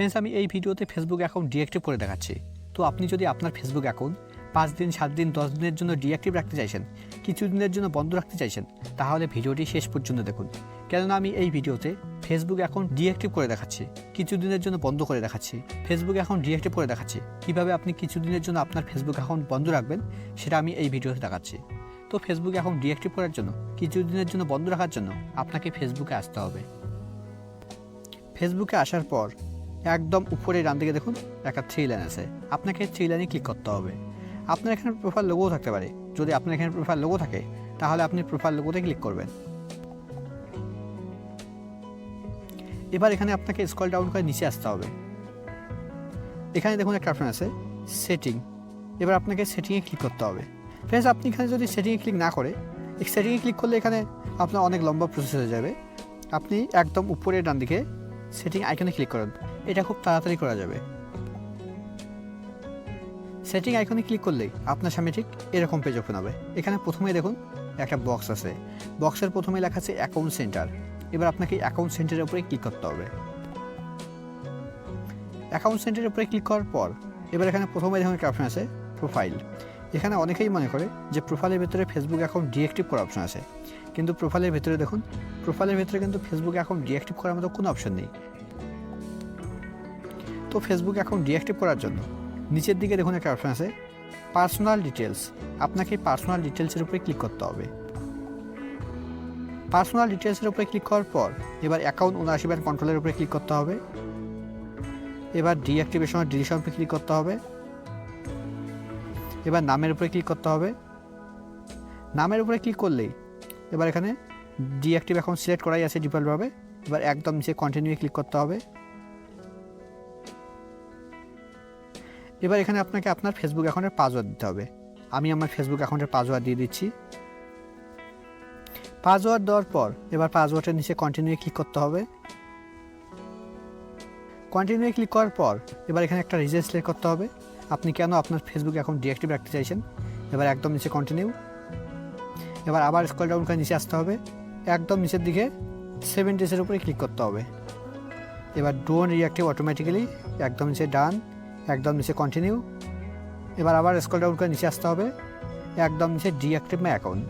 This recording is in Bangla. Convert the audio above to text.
ফ্রেন্ডস আমি এই ভিডিওতে ফেসবুক অ্যাকাউন্ট ডিঅ্যাক্টিভ করে দেখাচ্ছি। তো আপনি যদি আপনার ফেসবুক অ্যাকাউন্ট পাঁচ দিন, সাত দিন, দশ দিনের জন্য ডিঅ্যাক্টিভ রাখতে চাইছেন কিছু দিনের জন্য বন্ধ রাখতে চাইছেন, তাহলে ভিডিওটি শেষ পর্যন্ত দেখুন। কেননা আমি এই ভিডিওতে ফেসবুক অ্যাকাউন্ট ডিঅ্যাক্টিভ করে দেখাচ্ছি কিছু দিনের জন্য বন্ধ করে দেখাচ্ছি ফেসবুক অ্যাকাউন্ট ডিঅ্যাক্টিভ করে দেখাচ্ছি। কীভাবে আপনি কিছু দিনের জন্য আপনার ফেসবুক অ্যাকাউন্ট বন্ধ রাখবেন, সেটা আমি এই ভিডিওতে দেখাচ্ছি। তো ফেসবুক অ্যাকাউন্ট ডিঅ্যাক্টিভ করার জন্য কিছু দিনের জন্য বন্ধ রাখার জন্য আপনাকে ফেসবুকে আসতে হবে। ফেসবুকে আসার পর একদম উপরে ডান দিকে দেখুন, একটা থ্রি লাইন আছে। আপনাকে থ্রি লাইনে ক্লিক করতে হবে। আপনার এখানে প্রোফাইল লোগো থাকতে পারে। যদি আপনার এখানে প্রোফাইল লোগো থাকে, তাহলে আপনি প্রোফাইল লোগোতে ক্লিক করবেন। এবার এখানে আপনাকে স্কল ডাউন করে নিচে আসতে হবে। এখানে দেখুন একটা অপশন আছে সেটিং এবার আপনাকে সেটিংয়ে ক্লিক করতে হবে। ফ্রেন্ডস আপনি এখানে যদি সেটিংয়ে ক্লিক না করে সেটিংয়ে ক্লিক করলে এখানে আপনার অনেক লম্বা প্রসেস হয়ে যাবে। আপনি একদম উপরে ডান দিকে সেটিং আইকনে ক্লিক করুন। এটা খুব তাড়াতাড়ি করা যাবে। সেটিং আইকনে ক্লিক করলেই আপনার সামনে ঠিক এরকম পেজ ওপেন হবে। এখানে প্রথমে দেখুন, একটা বক্স আছে। বক্সের প্রথমে লেখা আছে অ্যাকাউন্ট সেন্টার এবার আপনাকে অ্যাকাউন্ট সেন্টারের উপরে ক্লিক করতে হবে। অ্যাকাউন্ট সেন্টারের উপরে ক্লিক করার পর, এবার এখানে প্রথমে দেখুন একটা অপশন আছে প্রোফাইল এখানে অনেকেই মনে করে যে প্রোফাইলের ভেতরে ফেসবুক অ্যাকাউন্ট ডিএক্টিভ করার অপশন আছে। কিন্তু প্রোফাইলের ভেতরে দেখুন প্রোফাইলের ভেতরে কিন্তু ফেসবুক অ্যাকাউন্ট ডিঅ্যাক্টিভ করার মতো কোনো অপশন নেই। তো ফেসবুক অ্যাকাউন্ট ডিঅ্যাক্টিভ করার জন্য। নিচের দিকে দেখুন একটা অপশন আছে পার্সোনাল ডিটেলস আপনাকে পার্সোনাল ডিটেলসের উপরে ক্লিক করতে হবে। পার্সোনাল ডিটেলসের উপরে ক্লিক করার পর, এবার অ্যাকাউন্ট উনআশি ব্যান্ড কন্ট্রোলের উপরে ক্লিক করতে হবে। এবার ডিঅ্যাক্টিভেশন ডিলিশন উপরে ক্লিক করতে হবে। এবার নামের উপরে ক্লিক করতে হবে। নামের উপরে ক্লিক করলেই, এবার এখানে ডিঅ্যাক্টিভ অ্যাকাউন্ট সিলেক্ট করাই আছে ডিফল্টভাবে এবার একদম নিচে কন্টিনিউ ক্লিক করতে হবে। এবার এখানে আপনাকে আপনার ফেসবুক অ্যাকাউন্টের পাসওয়ার্ড দিতে হবে। আমি আমার ফেসবুক অ্যাকাউন্টের পাসওয়ার্ড দিয়ে দিচ্ছি। পাসওয়ার্ড দেওয়ার পর এবার পাসওয়ার্ডের নিচে কন্টিনিউ ক্লিক করতে হবে। কন্টিনিউ ক্লিক করার পর এবার এখানে একটা রিজেন সিলেক্ট করতে হবে। আপনি কেন আপনার ফেসবুক অ্যাকাউন্ট ডিঅ্যাক্টিভ রাখতে চাইছেন? এবার একদম নিচে কন্টিনিউ এবার আবার স্ক্রল ডাউন করে নিচে আসতে হবে। একদম নিচের দিকে সেভেন ডেজের উপরে ক্লিক করতে হবে। এবার ডোন রিঅ্যাক্টিভ অটোমেটিক্যালি একদম নিচে ডান একদম নিচে কন্টিনিউ এবার আবার স্কল ডাউন করে নিচে আসতে হবে। একদম নিচে ডিঅ্যাক্টিভ মাই অ্যাকাউন্ট